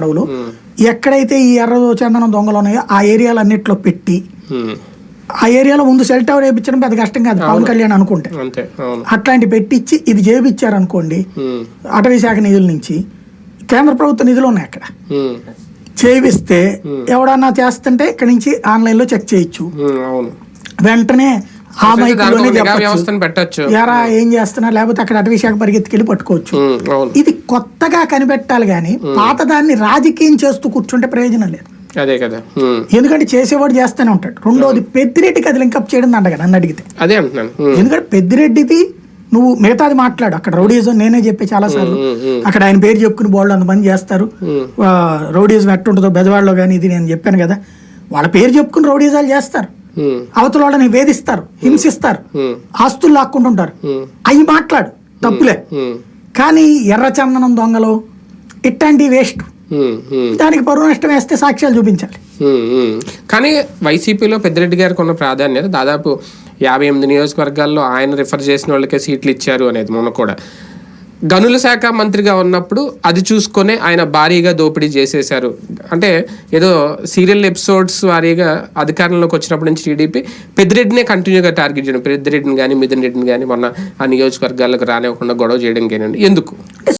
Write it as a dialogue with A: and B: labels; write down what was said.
A: అడవులు ఎక్కడైతే ఈ ఎర్ర చందనం దొంగలు ఉన్నాయో ఆ ఏరియాలు అన్నిట్లో పెట్టి. ఆ ఏరియాలో ముందు సెల్ టవర్ వేయించడం పెద్ద కష్టం కాదు పవన్ కళ్యాణ్ అనుకుంటే. అట్లాంటి పెట్టించి ఇది చేయించారనుకోండి
B: ఉమ్.
A: అటవీ శాఖ నిధుల నుంచి కేంద్ర ప్రభుత్వ నిధులు ఉన్నాయి అక్కడ. చేయిస్తే ఎవడన్నా చేస్తుంటే ఇక్కడ నుంచి ఆన్లైన్లో చెక్ చేయొచ్చు. వెంటనే ఆ మైకులోనే
B: వ్యవస్థను పెట్టచ్చు.
A: ఎరా ఏం చేస్తున్నా? లేకపోతే అక్కడ అటవీ శాఖ పరిగెత్తుకెళ్ళి పట్టుకోవచ్చు.
B: అవును.
A: ఇది కొత్తగా కనిపెట్టాలి కానీ పాతదాన్ని రాజకీయం చేస్తూ కూర్చుంటే ప్రయోజనం లేదు.
B: అదే కదా.
A: ఎందుకంటే చేసేవాడు చేస్తూనే ఉంటాడు. రెండోది పెద్దిరెడ్డికి అది లింకప్ చేయడం దండగా నన్ను అడిగితే.
B: అదే అంటున్నాను.
A: ఎందుకంటే పెద్దిరెడ్డిది నువ్వు మిగతాది మాట్లాడు. అక్కడ రౌడీజం నేనే చెప్పి చాలా సార్లు. అక్కడ ఆయన పేరు చెప్పుకుని బోల్డ్ అంతమంది చేస్తారు. రౌడీజం ఎట్టుంటుందో బెజవాడలో కానీ ఇది నేను చెప్పాను కదా. వాళ్ళ పేరు చెప్పుకుని రౌడీజాలు చేస్తారు. అవతల వాళ్ళని వేధిస్తారు హింసిస్తారు ఆస్తులు లాక్కుంటుంటారు
B: ఉమ్.
A: అవి మాట్లాడు తప్పులే.
B: కానీ
A: కానీ ఎర్రచందనం దొంగలు ఇట్లాంటి వేస్ట్. దానికి పరువు నష్టం వేస్తే సాక్ష్యాలు చూపించాలి.
B: కానీ వైసీపీలో పెద్దిరెడ్డి గారికి ఉన్న ప్రాధాన్యత దాదాపు యాభై ఎనిమిది నియోజకవర్గాల్లో ఆయన రిఫర్ చేసిన వాళ్ళకే సీట్లు ఇచ్చారు అనేది మొన్న కూడా. గనుల శాఖ మంత్రిగా ఉన్నప్పుడు అది చూసుకొని ఆయన భారీగా దోపిడీ చేసేశారు. అంటే ఏదో సీరియల్ ఎపిసోడ్స్ వారీగా అధికారంలోకి వచ్చినప్పటి నుంచి టీడీపీ పెద్దిరెడ్డినే కంటిన్యూగా టార్గెట్ చేయడం. పెద్దిరెడ్డిని కానీ మిథున్ రెడ్డిని కానీ మొన్న ఆ నియోజకవర్గాలకు రానివ్వకుండా గొడవ చేయడం కానీ ఎందుకు?